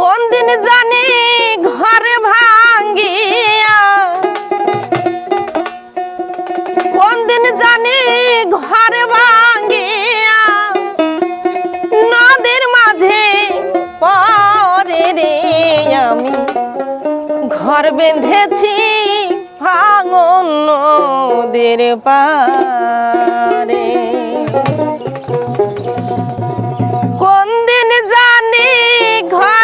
কোন দিন জানি ঘরে ভাঙ্গিয়া? কোন দিন জানি ঘরে ভাঙ্গিয়া? নদীর মাঝে পরে রে আমি। ঘর বেঁধেছি ভাঙন নদীর পারে কোন দিন জানি ঘর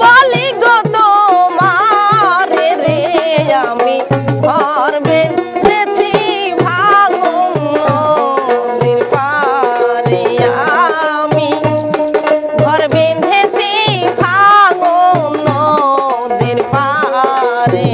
বলি গো তোমার রে আমি করবে আমি ঘর বেঁধেছি ভাগো নদের পারে।